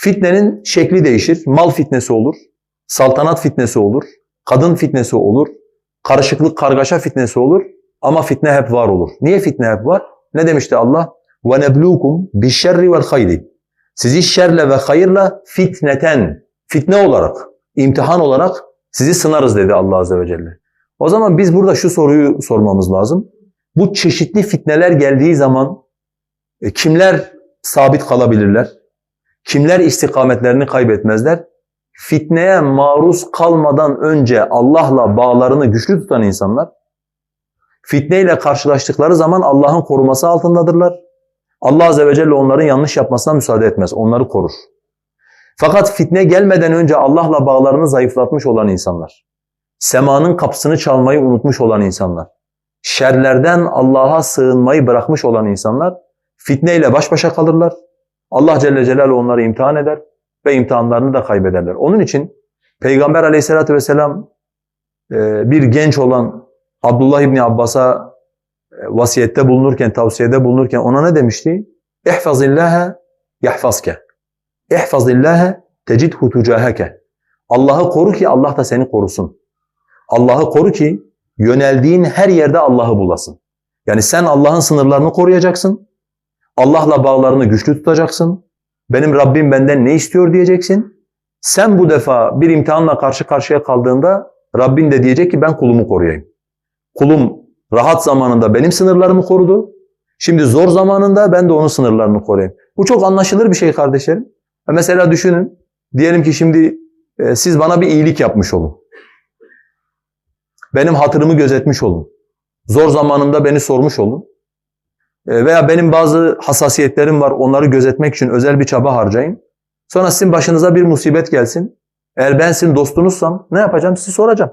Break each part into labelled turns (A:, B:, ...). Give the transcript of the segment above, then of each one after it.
A: Fitnenin şekli değişir. Mal fitnesi olur, saltanat fitnesi olur, kadın fitnesi olur, karışıklık, kargaşa fitnesi olur ama fitne hep var olur. Niye fitne hep var? Ne demişti Allah? وَنَبْلُوكُمْ بِالشَّرِّ وَالْخَيْرِ Sizi şerle ve hayırla fitneten, fitne olarak, imtihan olarak sizi sınarız dedi Allah Azze ve Celle. O zaman biz burada şu soruyu sormamız lazım. Bu çeşitli fitneler geldiği zaman e, kimler sabit kalabilirler? Kimler istikametlerini kaybetmezler? Fitneye maruz kalmadan önce Allah'la bağlarını güçlü tutan insanlar, fitneyle karşılaştıkları zaman Allah'ın koruması altındadırlar. Allah Azze ve Celle onların yanlış yapmasına müsaade etmez, onları korur. Fakat fitne gelmeden önce Allah'la bağlarını zayıflatmış olan insanlar, semanın kapısını çalmayı unutmuş olan insanlar, şerlerden Allah'a sığınmayı bırakmış olan insanlar fitneyle baş başa kalırlar. Allah Celle Celaluhu onları imtihan eder ve imtihanlarını da kaybederler. Onun için Peygamber Aleyhisselatü vesselam e, bir genç olan Abdullah İbni Abbas'a e, vasiyette bulunurken, tavsiyede bulunurken ona ne demişti? İhfazillâhe yahfazke. İhfazillâhe tecidhu tucaheke. Allah'ı koru ki Allah da seni korusun. Allah'ı koru ki yöneldiğin her yerde Allah'ı bulasın. Yani sen Allah'ın sınırlarını koruyacaksın. Allah'la bağlarını güçlü tutacaksın. Benim Rabbim benden ne istiyor diyeceksin. Sen bu defa bir imtihanla karşı karşıya kaldığında Rabbin de diyecek ki ben kulumu koruyayım. Kulum rahat zamanında benim sınırlarımı korudu. Şimdi zor zamanında ben de onun sınırlarını koruyayım. Bu çok anlaşılır bir şey kardeşlerim. Mesela düşünün, diyelim ki şimdi e, siz bana bir iyilik yapmış olun. Benim hatırımı gözetmiş olun. Zor zamanımda beni sormuş olun. E, veya benim bazı hassasiyetlerim var, onları gözetmek için özel bir çaba harcayın. Sonra sizin başınıza bir musibet gelsin. Eğer ben sizin dostunuzsam ne yapacağım? Sizi soracağım.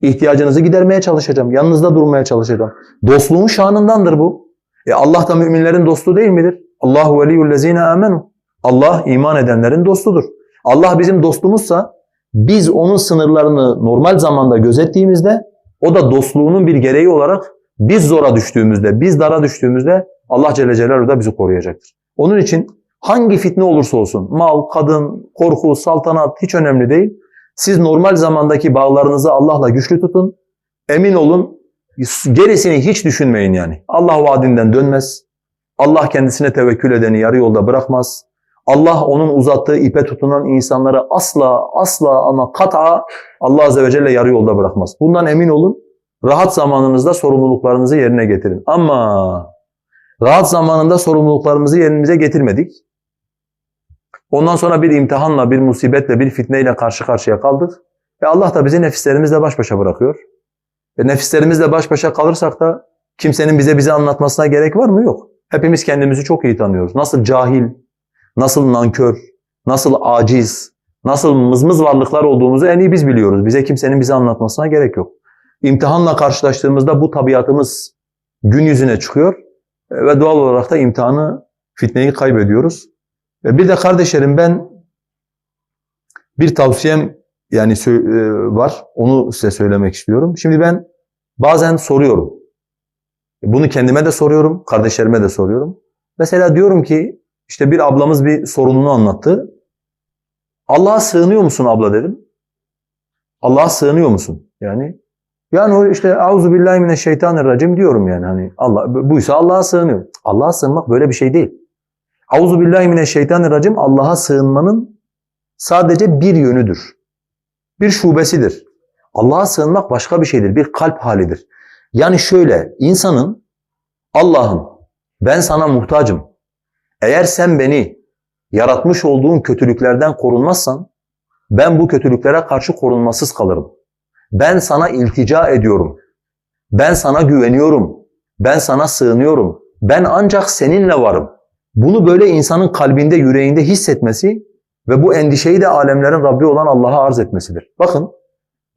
A: İhtiyacınızı gidermeye çalışacağım. Yanınızda durmaya çalışacağım. Dostluğun şanındandır bu. E Allah da müminlerin dostu değil midir? Allahu veliyyullezine amenu. Allah iman edenlerin dostudur. Allah bizim dostumuzsa biz onun sınırlarını normal zamanda gözettiğimizde o da dostluğunun bir gereği olarak biz zora düştüğümüzde, biz dara düştüğümüzde Allah Celle Celaluhu da bizi koruyacaktır. Onun için hangi fitne olursa olsun, mal, kadın, korku, saltanat hiç önemli değil. Siz normal zamandaki bağlarınızı Allah'la güçlü tutun. Emin olun gerisini hiç düşünmeyin yani. Allah vaadinden dönmez. Allah kendisine tevekkül edeni yarı yolda bırakmaz. Allah onun uzattığı ipe tutunan insanları asla asla ama kat'a Allah Azze ve Celle yarı yolda bırakmaz. Bundan emin olun. Rahat zamanınızda sorumluluklarınızı yerine getirin. Ama rahat zamanında sorumluluklarımızı yerimize getirmedik. Ondan sonra bir imtihanla, bir musibetle, bir fitneyle karşı karşıya kaldık. Ve Allah da bizi nefislerimizle baş başa bırakıyor. Ve nefislerimizle baş başa kalırsak da kimsenin bize bize anlatmasına gerek var mı? Yok. Hepimiz kendimizi çok iyi tanıyoruz. Nasıl cahil, nasıl nankör, nasıl aciz, nasıl mızmız varlıklar olduğumuzu en iyi biz biliyoruz. Bize kimsenin bize anlatmasına gerek yok. İmtihanla karşılaştığımızda bu tabiatımız gün yüzüne çıkıyor ve doğal olarak da imtihanı, fitneyi kaybediyoruz. Bir de kardeşlerim ben bir tavsiyem yani var. Onu size söylemek istiyorum. Şimdi ben bazen soruyorum. Bunu kendime de soruyorum, kardeşlerime de soruyorum. Mesela diyorum ki işte bir ablamız bir sorununu anlattı. Allah'a sığınıyor musun abla dedim. Allah'a sığınıyor musun? Yani yani o işte auzu billahi mineşşeytanirracim diyorum yani hani Allah buysa Allah'a sığınıyor. Allah'a sığınmak böyle bir şey değil. Auzu billahi mineşşeytanirracim Allah'a sığınmanın sadece bir yönüdür. Bir şubesidir. Allah'a sığınmak başka bir şeydir. Bir kalp halidir. Yani şöyle insanın Allah'ım ben sana muhtacım. Eğer sen beni yaratmış olduğun kötülüklerden korunmazsan ben bu kötülüklere karşı korunmasız kalırım. Ben sana iltica ediyorum. Ben sana güveniyorum. Ben sana sığınıyorum. Ben ancak seninle varım. Bunu böyle insanın kalbinde, yüreğinde hissetmesi ve bu endişeyi de alemlerin Rabbi olan Allah'a arz etmesidir. Bakın,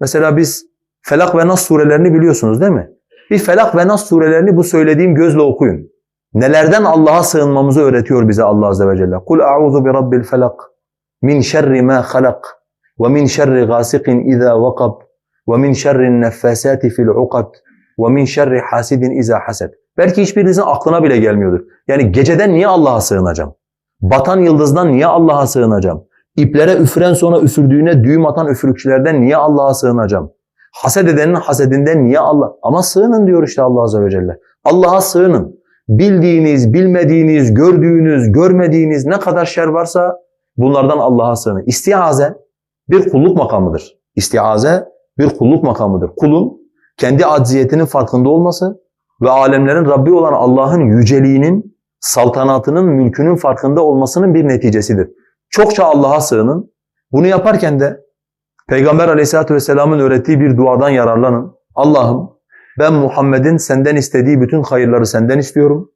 A: mesela biz Felak ve Nas surelerini biliyorsunuz değil mi? Bir Felak ve Nas surelerini bu söylediğim gözle okuyun. Nelerden Allah'a sığınmamızı öğretiyor bize Allah Azze ve Celle. Kul a'udhu bi rabbil felak min şerri ma halak ve min şerri gasikin iza vakab şerri neffasati fil ukad ve min şerri hasidin iza hased. Belki hiçbirinizin aklına bile gelmiyordur. Yani geceden niye Allah'a sığınacağım? Batan yıldızdan niye Allah'a sığınacağım? İplere üfüren sonra üfürdüğüne düğüm atan üfürükçülerden niye Allah'a sığınacağım? Haset edenin hasedinden niye Allah? Ama sığının diyor işte Allah Azze ve Celle. Allah'a sığının. Bildiğiniz, bilmediğiniz, gördüğünüz, görmediğiniz ne kadar şer varsa bunlardan Allah'a sığının. İstiaze bir kulluk makamıdır. İstiaze bir kulluk makamıdır. Kulun kendi acziyetinin farkında olması ve alemlerin Rabbi olan Allah'ın yüceliğinin, saltanatının, mülkünün farkında olmasının bir neticesidir. Çokça Allah'a sığının. Bunu yaparken de Peygamber aleyhissalatü vesselamın öğrettiği bir duadan yararlanın. Allah'ım ben Muhammed'in senden istediği bütün hayırları senden istiyorum.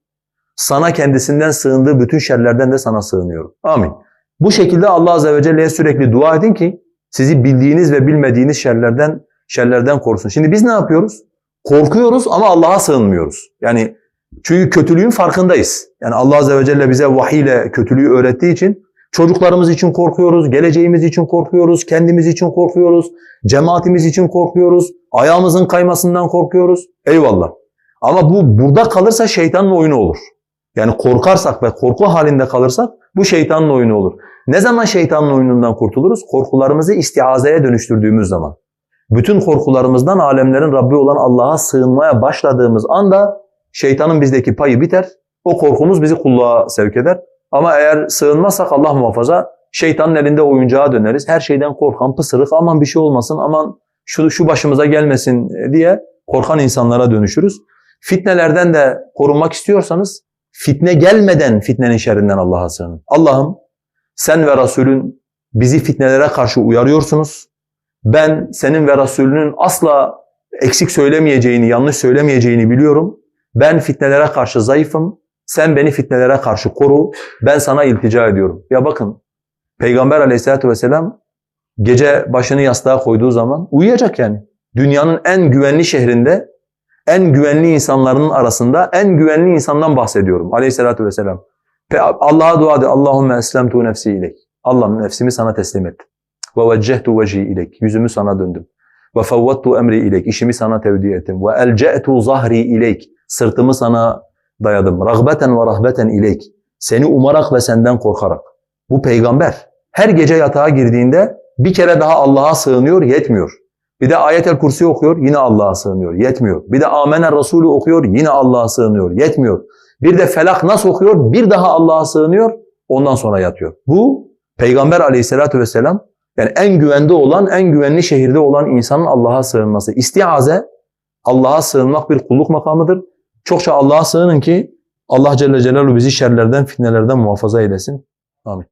A: Sana kendisinden sığındığı bütün şerlerden de sana sığınıyorum. Amin. Bu şekilde Allah Azze ve Celle'ye sürekli dua edin ki sizi bildiğiniz ve bilmediğiniz şerlerden şerlerden korusun. Şimdi biz ne yapıyoruz? Korkuyoruz ama Allah'a sığınmıyoruz. Yani çünkü kötülüğün farkındayız. Yani Allah Azze ve Celle bize vahiy ile kötülüğü öğrettiği için çocuklarımız için korkuyoruz, geleceğimiz için korkuyoruz, kendimiz için korkuyoruz, cemaatimiz için korkuyoruz, ayağımızın kaymasından korkuyoruz. Eyvallah. Ama bu burada kalırsa şeytanın oyunu olur. Yani korkarsak ve korku halinde kalırsak bu şeytanın oyunu olur. Ne zaman şeytanın oyunundan kurtuluruz? Korkularımızı istiazeye dönüştürdüğümüz zaman. Bütün korkularımızdan alemlerin Rabbi olan Allah'a sığınmaya başladığımız anda şeytanın bizdeki payı biter. O korkumuz bizi kulluğa sevk eder. Ama eğer sığınmazsak Allah muhafaza şeytanın elinde oyuncağa döneriz. Her şeyden korkan, pısırık, aman bir şey olmasın, aman şu, şu başımıza gelmesin diye korkan insanlara dönüşürüz. Fitnelerden de korunmak istiyorsanız fitne gelmeden fitnenin şerrinden Allah'a sığının. Allah'ım sen ve Resulün bizi fitnelere karşı uyarıyorsunuz. Ben senin ve Resulünün asla eksik söylemeyeceğini, yanlış söylemeyeceğini biliyorum. Ben fitnelere karşı zayıfım. Sen beni fitnelere karşı koru. Ben sana iltica ediyorum. Ya bakın Peygamber aleyhissalatü vesselam gece başını yastığa koyduğu zaman uyuyacak yani. Dünyanın en güvenli şehrinde en güvenli insanların arasında en güvenli insandan bahsediyorum aleyhissalatü vesselam. Allah'a dua de Allahümme eslemtu nefsi ileyk. Allah'ım nefsimi sana teslim ettim. Ve veccehtu vecihi ileyk. Yüzümü sana döndüm. Ve fevvattu emri ileyk. İşimi sana tevdi ettim. Ve elce'tu zahri ileyk. Sırtımı sana dayadım. Ragbeten ve rahbeten ileyk. Seni umarak ve senden korkarak. Bu peygamber her gece yatağa girdiğinde bir kere daha Allah'a sığınıyor, yetmiyor. Bir de ayetel kursi okuyor, yine Allah'a sığınıyor, yetmiyor. Bir de amener Resulü okuyor, yine Allah'a sığınıyor, yetmiyor. Bir de felak nas okuyor, bir daha Allah'a sığınıyor, ondan sonra yatıyor. Bu Peygamber aleyhissalatü vesselam yani en güvende olan, en güvenli şehirde olan insanın Allah'a sığınması. İstiaze, Allah'a sığınmak bir kulluk makamıdır. Çokça Allah'a sığının ki Allah Celle Celaluhu bizi şerlerden, fitnelerden muhafaza eylesin. Amin.